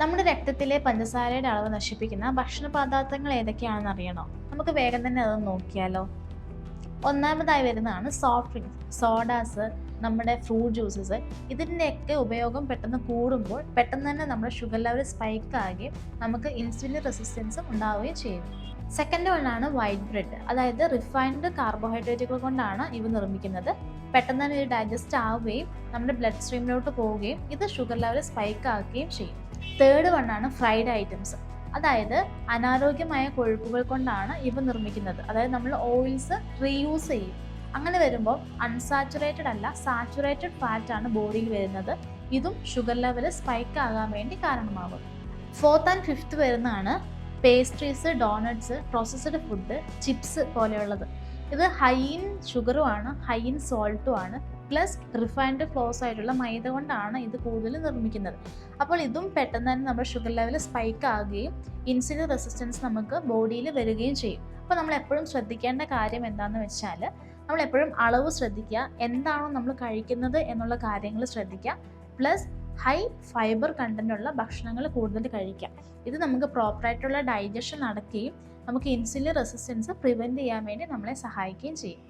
നമ്മുടെ രക്തത്തിലെ പഞ്ചസാരയുടെ അളവ് നശിപ്പിക്കുന്ന ഭക്ഷണ പദാർത്ഥങ്ങൾ ഏതൊക്കെയാണെന്ന് അറിയണോ? നമുക്ക് വേഗം തന്നെ അത് നോക്കിയാലോ? ഒന്നാമതായി വരുന്നതാണ് സോഫ്റ്റ് ഡ്രിങ്ക്സ് സോഡാസ് നമ്മുടെ ഫ്രൂട്ട് ജ്യൂസസ് ഇതിന്റെയൊക്കെ ഉപയോഗം പെട്ടെന്ന് കൂടുമ്പോൾ പെട്ടെന്ന് തന്നെ നമ്മുടെ ഷുഗർ ലെവൽ സ്പൈക്ക് ആകുകയും നമുക്ക് ഇൻസുലിൻ റെസിസ്റ്റൻസും ഉണ്ടാവുകയും ചെയ്യും. സെക്കൻഡ് വണ്ണാണ് വൈറ്റ് ബ്രെഡ് അതായത് റിഫൈൻഡ് കാർബോഹൈഡ്രേറ്റുകൾ കൊണ്ടാണ് ഇവ നിർമ്മിക്കുന്നത്. പെട്ടെന്ന് തന്നെ ഇത് ഡൈജസ്റ്റ് ആവുകയും നമ്മുടെ ബ്ലഡ് സ്ട്രീമിലോട്ട് പോവുകയും ഇത് ഷുഗർ ലെവൽ സ്പൈക്ക് ആക്കുകയും ചെയ്യും. തേർഡ് വണ്ണാണ് ഫ്രൈഡ് ഐറ്റംസ് അതായത് അനാരോഗ്യമായ കൊഴുപ്പുകൾ കൊണ്ടാണ് ഇവ നിർമ്മിക്കുന്നത്. അതായത് നമ്മൾ ഓയിൽസ് റീയൂസ് ചെയ്യും. അങ്ങനെ വരുമ്പോൾ അൺസാച്ചുറേറ്റഡ് അല്ല സാച്ചുറേറ്റഡ് ഫാറ്റ് ആണ് ബോഡിയിൽ വരുന്നത്. ഇതും ഷുഗർ ലെവൽ സ്പൈക്ക് ആകാൻ വേണ്ടി കാരണമാകും. ഫോർത്ത് ആൻഡ് ഫിഫ്ത്ത് വരുന്നതാണ് pastries donuts processed food chips പോലെയുള്ളത്. ഇത് ഹൈ ഇൻ ഷുഗറും ആണ് ഹൈ ഇൻ സോൾട്ടും ആണ് പ്ലസ് റിഫൈൻഡ് ഫ്ലോസ് ആയിട്ടുള്ള മൈദ കൊണ്ടാണ് ഇത് കൂടുതൽ നിർമ്മിക്കുന്നത്. അപ്പോൾ ഇതും പെട്ടെന്ന് തന്നെ നമ്മുടെ ഷുഗർ ലെവൽ സ്പൈക്ക് ആകുകയും ഇൻസുലിൻ റെസിസ്റ്റൻസ് നമുക്ക് ബോഡിയിൽ വരികയും ചെയ്യും. അപ്പോൾ നമ്മൾ എപ്പോഴും ശ്രദ്ധിക്കേണ്ട കാര്യം എന്താണെന്ന് വെച്ചാൽ നമ്മൾ എപ്പോഴും അളവ് ശ്രദ്ധിക്കുക എന്താണോ നമ്മൾ കഴിക്കുന്നത് എന്നുള്ള കാര്യങ്ങൾ ശ്രദ്ധിക്കുക പ്ലസ് ഹൈ ഫൈബർ കണ്ടന്റുള്ള ഭക്ഷണങ്ങൾ കൂടുതൽ കഴിക്കാം. ഇത് നമുക്ക് പ്രോപ്പറായിട്ടുള്ള ഡൈജഷൻ നടക്കുകയും നമുക്ക് ഇൻസുലിൻ റെസിസ്റ്റൻസ് പ്രിവെന്റ് ചെയ്യാൻ വേണ്ടി നമ്മളെ സഹായിക്കുകയും ചെയ്യും.